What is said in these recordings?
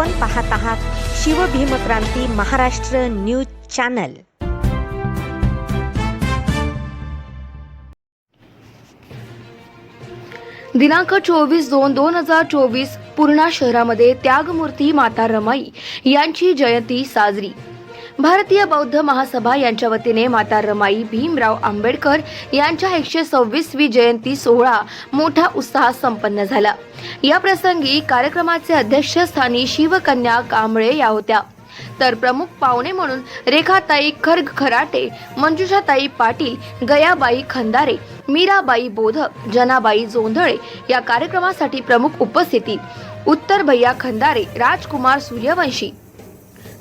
आपण पाहत आहात शिवभीमक्रांती महाराष्ट्र न्यूज चॅनल. दिनांक चोवीस दोन दोन हजार चोवीस पूर्णा शहरामध्ये त्यागमूर्ती माता रमाई यांची जयंती साजरी. भारतीय बौद्ध महासभा यांच्या वतीने माता रमाई भीमराव आंबेडकर यांच्या एकशे सव्वीसवी जयंती सोहळा मोठ्या उत्साहात संपन्न झाला. या प्रसंगी कार्यक्रमाचे अध्यक्षस्थानी शिवकन्या कांबळे या होत्या. तर प्रमुख पाहुणे म्हणून रेखाताई खर्ग खराटे मंजुषाताई पाटील गयाबाई खंदारे मीराबाई बोधक जनाबाई जोंधळे या कार्यक्रमासाठी प्रमुख उपस्थिती. उत्तर भैया खंदारे राजकुमार सूर्यवंशी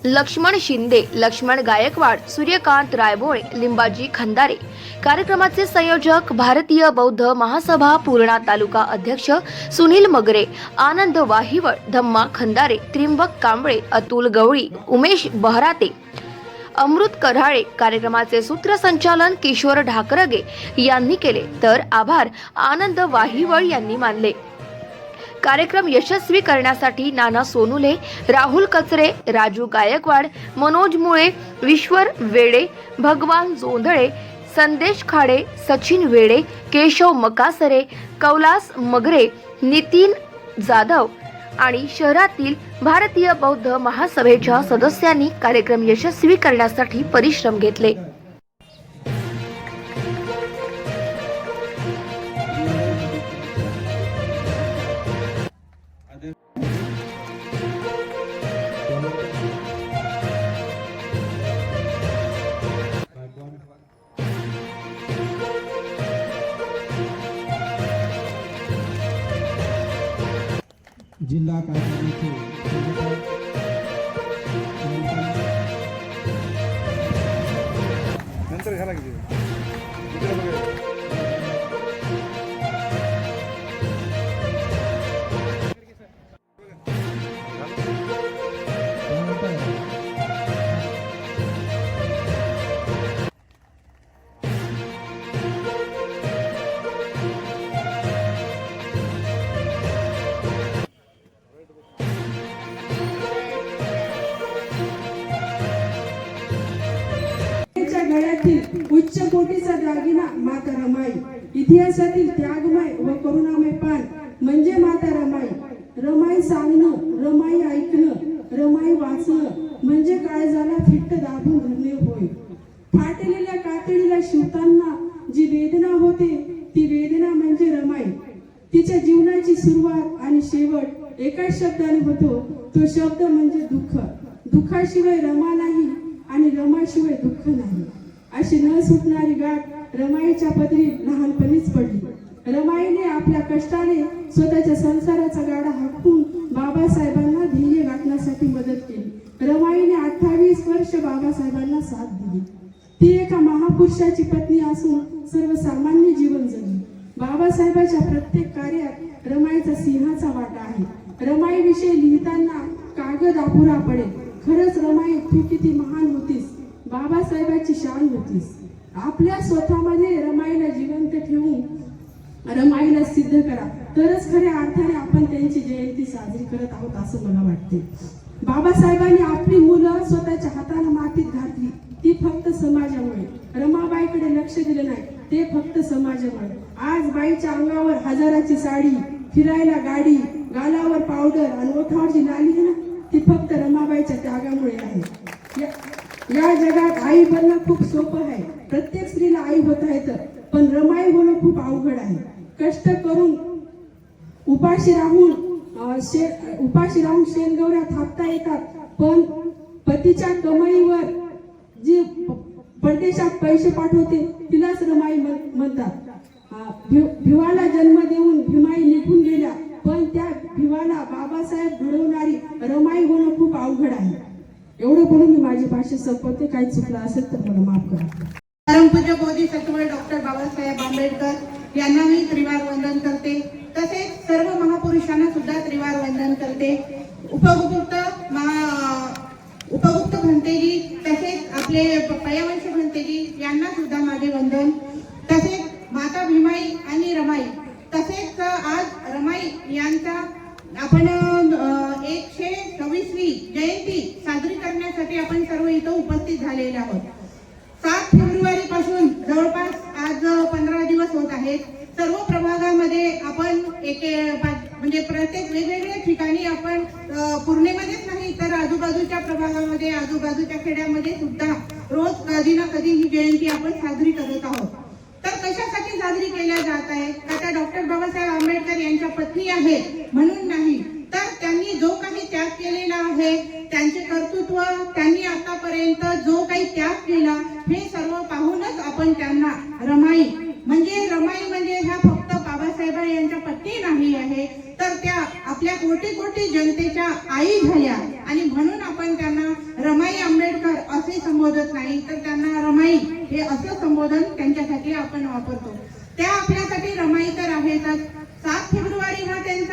लक्ष्मण शिंदे लक्ष्मण गायकवाड सूर्यकांत रायभोळे लिंबाजी खंदारे. कार्यक्रमाचे संयोजक भारतीय बौद्ध महासभा पूर्णा तालुका अध्यक्ष सुनील मगरे आनंद वाहिवळ धम्मा खंदारे त्रिंबक कांबळे अतुल गवळी उमेश बहराते. अमृत कऱ्हाळे कार्यक्रमाचे सूत्रसंचालन किशोर ढाकरगे यांनी केले. तर आभार आनंद वाहिवळ यांनी मानले. कार्यक्रम यशस्वी करण्यासाठी नाना सोनुले राहुल कचरे राजू गायकवाड मनोज मुळे विश्वर वेडे भगवान जोंधळे संदेश खाडे सचिन वेडे केशव मकासरे कौलास मगरे नितीन जाधव आणि शहरातील भारतीय बौद्ध महासभेच्या सदस्यांनी कार्यक्रम यशस्वी करण्यासाठी परिश्रम घेतले. जिल्हा कार्यालयाचे संघटक नंतर घाला उच्चकोटीचा उच्च कोटीचा दागिना माता रमाई. इतिहासातील त्यागमय व करुणामय पान म्हणजे माता रमाई. रमाई सांगणं रमाई ऐकणं रमाई वाचणं म्हणजे काळजाला फिट्ट दाबून धरणे होय. फाटलेल्या कातडीला शिवताना जी वेदना होते ती वेदना म्हणजे रमाई. तिच्या जीवनाची सुरुवात आणि शेवट एकाच शब्दाने होतो तो शब्द म्हणजे दुःख. दुःखाशिवाय रमा नाही आणि रमाशिवाय दुःख नाही. अशी न सुटणारी गाठ रमाईच्या पदरी लहानपणीच पडली. रमाईने आपल्या कष्टाने स्वतःच्या संसाराचा गाडा हाकून बाबासाहेबांना ध्येय गाठण्यासाठी मदत केली. रमाईने अठ्ठावीस वर्ष बाबासाहेबांना साथ दिली. ती एका महापुरुषाची पत्नी असून सर्वसामान्य जीवन जगली. बाबासाहेबांच्या प्रत्येक कार्यात रमाईचा सिंहाचा वाटा आहे. रमाई विषयी लिहिताना कागद अपुरा पडेल. खरंच रमाई तू किती महान होती. बाबासाहेबाची शान होतीस. आपल्या स्वतःमध्ये रमाईला जिवंत ठेवून रमाईला सिद्ध करा. तरच खऱ्या अर्थाने आपण त्यांची जयंती साजरी करत आहोत असं मला वाटते. बाबासाहेबांनी आपली मुलं स्वतःच्या हाताने मातीत घातली. ती फक्त समाजामुळे. रमाबाईकडे लक्ष दिलं नाही. ते फक्त समाजामुळे. आज बाईच्या अंगावर हजाराची साडी फिरायला गाडी गालावर पावडर आणि ओठावरची जी लाली आहे ना ती फक्त या- जगात आई बनणं खूप सोपं आहे. प्रत्येक स्त्रीला आई होता येतं पण रमाई होणं खूप अवघड आहे. कष्ट करून उपाशी राहून शे उपाशी राहून शेणगौऱ्या थापता येतात. पण पतीच्या कमाईवर जी परदेशात पैसे पाठवते तिलाच रमाई म्हण- म्हणतात. भिवाला जन्म देऊन भीमाई निघून गेल्या. पण त्या भिवाला बाबासाहेब घडवणारी रमाई होणं खूप अवघड आहे. एवढं बोलून मी माझी भाषा संपवते. काही चुकलं असेल तर मला माफ करा. परमपूज्य बोधी सत्व डॉक्टर बाबासाहेब आंबेडकर यांना मी त्रिवार वंदन करते. तसेच सर्व महापुरुषांना सुद्धा त्रिवार वंदन करते. उपगुप्त उपभुक्त उपगुप्त भंतेजी तसेच आपले पयावंश भंतेजी यांना सुद्धा माझे वंदन. तसेच माता भीमाई आणि रमाई. तसेच आज रमाई यांचा आपण सव्वीसवी जयंती साजरी करण्यासाठी आपण सर्व इथं उपस्थित झालेले आहोत. सात फेब्रुवारी पासून जवळपास आज पंधरा दिवस होत आहेत. सर्व प्रभागामध्ये आपण एक म्हणजे प्रत्येक वेगवेगळ्या ठिकाणी आपण पूर्णेमध्येच नाही तर आजूबाजूच्या प्रभागामध्ये आजूबाजूच्या खेड्यामध्ये सुद्धा रोज कधी ना कधी ही जयंती आपण साजरी करत आहोत. तर कशासाठी साजरी केल्या जात आहे आता डॉक्टर बाबासाहेब आंबेडकर यांच्या पत्नी आहेत म्हणून नाही. त्यांनी जो काही त्याग केलेला आहे त्यांचे कर्तृत्व त्यांनी आतापर्यंत जो काही त्याग केला हे सर्व पाहूनच आपण त्यांना रमाई म्हणजे रमाई म्हणजे ह्या फक्त बाबासाहेब यांच्या पत्नी नाही आहे तर त्या आपल्या कोटी कोटी जनतेच्या आई झाल्या आणि म्हणून आपण त्यांना रमाई आंबेडकर असे संबोधत नाही तर त्यांना रमाई हे असं संबोधन त्यांच्यासाठी आपण वापरतो त्या आपल्यासाठी रमाई तर आहेतच सात फेब्रुवारी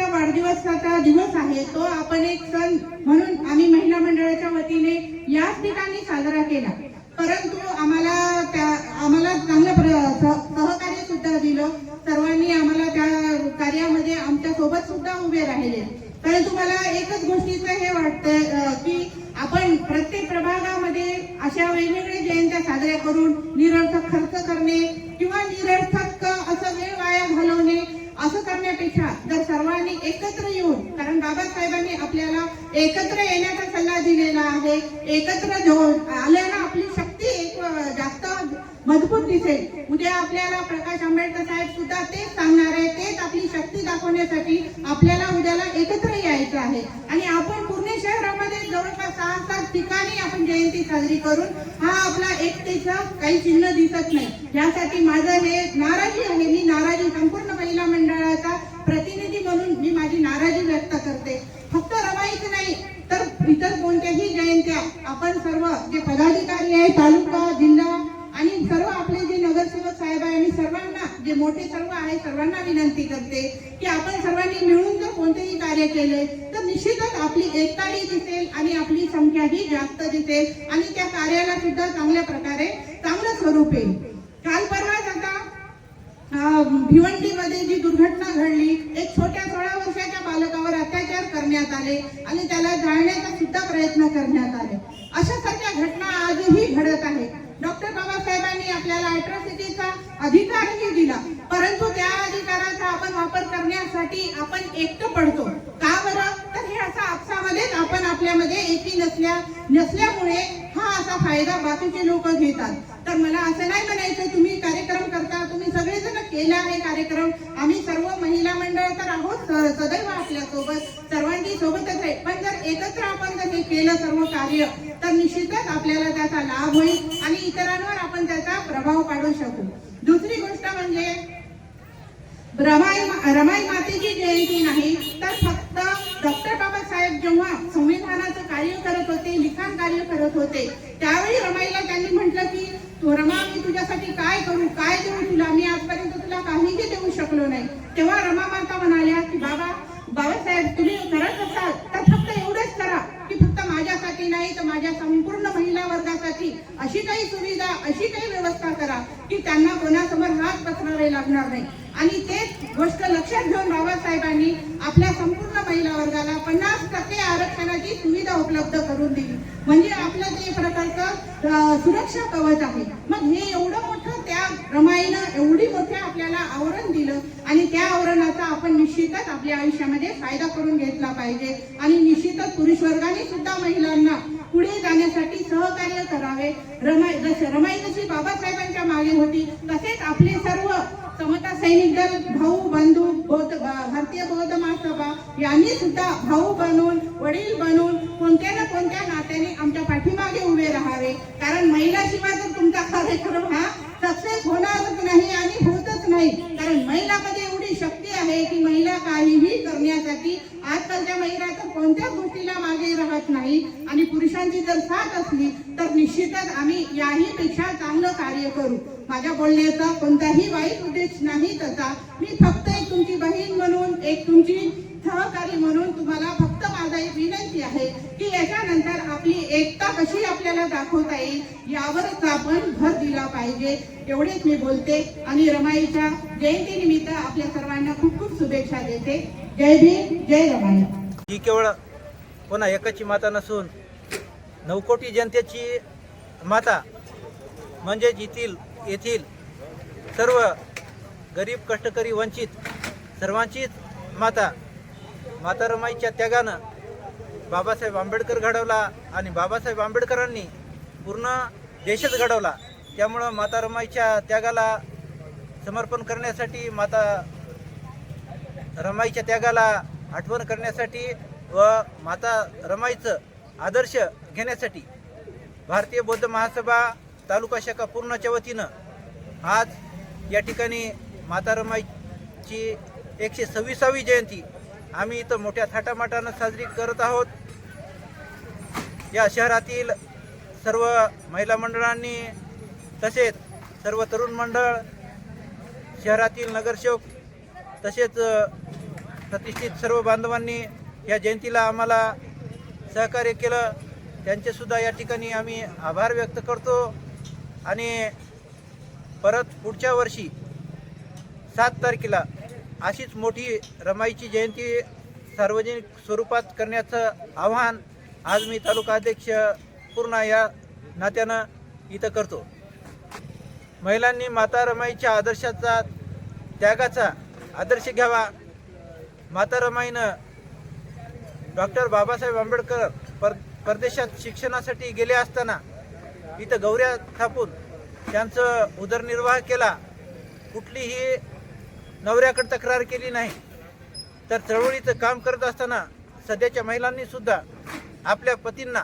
महिलांचा वाढदिवसाचा दिवस आहे. तो आपण एक सण म्हणून आम्ही महिला मंडळाच्या वतीने याच ठिकाणी साजरा केला. परंतु आम्हाला त्या आम्हाला चांगलं सहकार्य सुद्धा दिलं. सर्वांनी आम्हाला त्या कार्यामध्ये आमच्यासोबत सुद्धा उभे राहिले. परंतु मला एकच गोष्टीचं हे वाटतंय की आपण प्रत्येक प्रभागामध्ये अशा वेगवेगळ्या जयंत्या साजऱ्या करून निरर्थक खर्च करणे किंवा निरर्थक असं वेळ वाया घालवणे असं करण्यापेक्षा जर सर्वांनी एकत्र येऊन कारण बाबासाहेबांनी आपल्याला एकत्र येण्याचा सल्ला दिलेला आहे. एकत्र घेऊन आल्यानं आपली शक्ती एक जास्त मजबूत दिसेल. उद्या आपल्याला प्रकाश आंबेडकर साहेब सुद्धा तेच सांगणार आहे तेच आपली शक्ती दाखवण्यासाठी आपल्याला उद्याला एकत्र यायचं आहे. आणि आपण पुणे शहरामध्ये जवळपास सहा सात ठिकाणी आपण जयंती साजरी करून हा आपला एकतेचा काही चिन्ह दिसत नाही. यासाठी माझं हे नाराजी आहे. मी नाराजी संपूर्ण महिला मंडळाचा प्रतिनिधी म्हणून मी माझी नाराजी व्यक्त करते. फक्त रमाईच नाही तर इतर कोणत्याही जयंत्या. आपण सर्व जे पदाधिकारी आहे तालुका जिल्हा आणि सर्व आपले जे नगरसेवक साहेब आहे आणि सर्वांना जे मोठे सर्व आहे सर्वांना विनंती करते की आपण सर्वांनी मिळून जर कोणतेही कार्य केले तर निश्चितच आपली एकताही दिसेल आणि आपली संख्याही जास्त दिसेल आणि त्या कार्याला सुद्धा चांगल्या प्रकारे चांगलं स्वरूप येईल. काल परवा भिवंडीमध्ये जी दुर्घटना घडली एक छोट्या सोळा वर्षाच्या बालकावर अत्याचार करण्यात आले आणि त्याला जाळण्याचा सुद्धा प्रयत्न करण्यात आले. अशा सारख्या घटना आजही घडत आहेत. डॉक्टर बाबासाहेबांनी आपल्याला अॅट्रॉसिटीचा अधिकारही दिला परंतु त्या अधिकाराचा आपण वापर करण्यासाठी आपण एकटं पडतो. का बरं? तर हे असा आपसामध्येच आपण आपल्यामध्ये एकी नसल्या नसल्यामुळे हा असा फायदा बाकीचे लोक घेतात. तर मला असं नाही म्हणायचं तुम्ही कार्यक्रम केला कार्यक्रम. आम्ही सर्व महिला मंडळ तर आहोत सदैव आपल्यासोबत सर्वांची सोबतच आहे. पण जर एकत्र आपण जर हे केलं सर्व कार्य तर निश्चितच आपल्याला त्याचा लाभ होईल आणि इतरांवर आपण त्याचा प्रभाव पाडू शकू. दुसरी गोष्ट म्हणजे रमाई रमाई मातेची जयंती नाही तर फक्त डॉक्टर बाबासाहेब जेव्हा संविधानाचं कार्य करत होते लिखाण कार्य करत होते त्यावेळी रमाईला त्यांनी म्हटलं की रमा मी तुझ्यासाठी काय करू काय देऊ तुला मी आजपर्यंत तुला काहीही देऊ शकलो नाही तेव्हा रमा माता म्हणाल्या की बाबा बाबासाहेब तुम्ही करत असाल तर फक्त एवढंच करा की फक्त माझ्यासाठी नाही तर माझ्या संपूर्ण महिला वर्गासाठी अशी काही सुविधा अशी काही व्यवस्था करा की त्यांना कोणासमोर हात पसरावे लागणार नाही आणि तेच गोष्ट लक्षात घेऊन बाबासाहेबांनी आपल्या संपूर्ण महिला वर्गाला पन्नास टक्के आरक्षणाची सुविधा उपलब्ध करून दिली. म्हणजे आपलं ते प्रकारचं सुरक्षा कवच आहे मग हे एवढं मोठं त्या रमाईनं एवढी मोठ्या आपल्याला आवरण दिलं आणि त्या आवरणाचा आपण निश्चितच आपल्या आयुष्यामध्ये फायदा करून घेतला पाहिजे. आणि निश्चितच पुरुष वर्गाने सुद्धा महिलांना पुढे जाण्यासाठी सहकार्य करावे. रमाई जसे रमाई जशी बाबासाहेबांच्या मागे होती तसेच आपले सर्व समता सैनिक दल भाऊ बंधू बौद्ध भारतीय बौद्ध महासभा यांनी सुद्धा भाऊ बनून वडील बनून कोणत्या ना कोणत्या नात्याने आमच्या पाठीमागे उभे राहावे. कारण महिलाशिवाय जर तुमचा कार्यक्रम हा सक्सेस होणारच नाही आणि होतच नाही. कारण महिलामध्ये एवढी शक्ती आहे की महिला काहीही करण्यासाठी आजकालच्या महिला तर कोणत्याच गोष्टीला मागे राहत नाही. आणि पुरुषांची जर साथ असली तर निश्चितच आम्ही याही पेक्षा चांगलं कार्य करू. माझ्या बोलण्याचा कोणताही वाईट उद्देश नाही तसा मी फक्त एक तुमची बहीण म्हणून एक तुमची सहकारी म्हणून तुम्हाला फक्त माझा एक विनंती आहे की याच्यानंतर आपली एकता कशी आपल्याला दाखवता येईल यावरच आपण भर दिला पाहिजे. एवढेच मी बोलते आणि रमाईच्या जयंतीनिमित्त आपल्या सर्वांना खूप खूप शुभेच्छा देते. जय भीम जय रमाई. ही केवळ पुन्हा एकाची माता नसून नवकोटी जनतेची माता म्हणजेच येथील येथील सर्व गरीब कष्टकरी वंचित सर्वांचीच माता माता रमाईच्या त्यागानं बाबासाहेब आंबेडकर घडवला आणि बाबासाहेब आंबेडकरांनी पूर्ण देशच घडवला. त्यामुळं माता रमाईच्या त्यागाला समर्पण करण्यासाठी माता रमाईच्या त्यागाला आठवण करण्यासाठी व माता रमाईचं आदर्श घेण्यासाठी भारतीय बौद्ध महासभा तालुका शाखा पूर्णच्या वतीनं आज या ठिकाणी माता रमाईची एकशे सव्वीसावी जयंती आम्ही इथं मोठ्या थाटामाटानं साजरी करत आहोत. या शहरातील सर्व महिला मंडळांनी तसेच सर्व तरुण मंडळ शहरातील नगरसेवक तसेच प्रतिष्ठित सर्व बांधवांनी या जयंतीला आम्हाला सहकार्य केलं. त्यांचेसुद्धा या ठिकाणी आम्ही आभार व्यक्त करतो. आणि परत पुढच्या वर्षी सात तारखेला अशीच मोठी रमाईची जयंती सार्वजनिक स्वरूपात करण्याचं आव्हान आज मी तालुका अध्यक्ष पूर्ण या नात्यानं इथं करतो. महिलांनी माता रमाईच्या आदर्शाचा त्यागाचा आदर्श घ्यावा. माता रमाईनं डॉक्टर बाबासाहेब आंबेडकर पर परदेशात शिक्षणासाठी गेले असताना इथं गौऱ्या थापून त्यांचं उदरनिर्वाह केला. कुठलीही नवऱ्याकडे तक्रार केली नाही. तर चळवळीचं काम करत असताना सध्याच्या महिलांनी सुद्धा आपल्या पतींना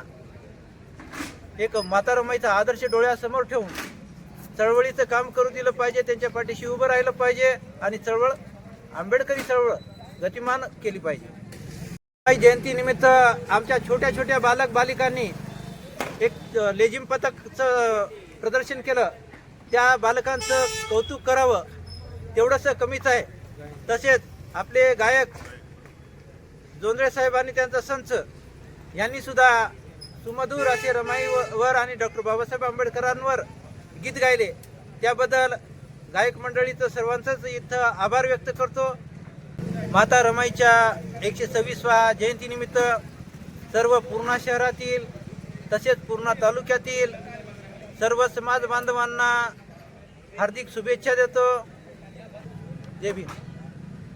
एक मातारमाईचा आदर्श डोळ्यासमोर ठेवून चळवळीचं काम करू दिलं पाहिजे त्यांच्या पाठीशी उभं राहिलं पाहिजे आणि चळवळ आंबेडकरी चळवळ गतिमान केली पाहिजे. आई जयंतीनिमित्त आमच्या छोट्या छोट्या बालक बालिकांनी एक लेझिम पथकचं प्रदर्शन केलं. त्या बालकांचं कौतुक करावं. तेवढंसं कमीच आहे. तसेच आपले गायक जोंधळे साहेब आणि त्यांचा संच यांनी सुद्धा सुमधूर असे रमाई व- वर आणि डॉक्टर बाबासाहेब आंबेडकरांवर गीत गायले. त्याबद्दल गायक मंडळीचं सर्वांचंच इथं आभार व्यक्त करतो. माता रमाईच्या एकशे सव्वीसवा जयंतीनिमित्त सर्व पूर्णा शहरातील तसेच पूर्णा तालुक्यातील सर्व समाज बांधवांना हार्दिक शुभेच्छा देतो. जय भीम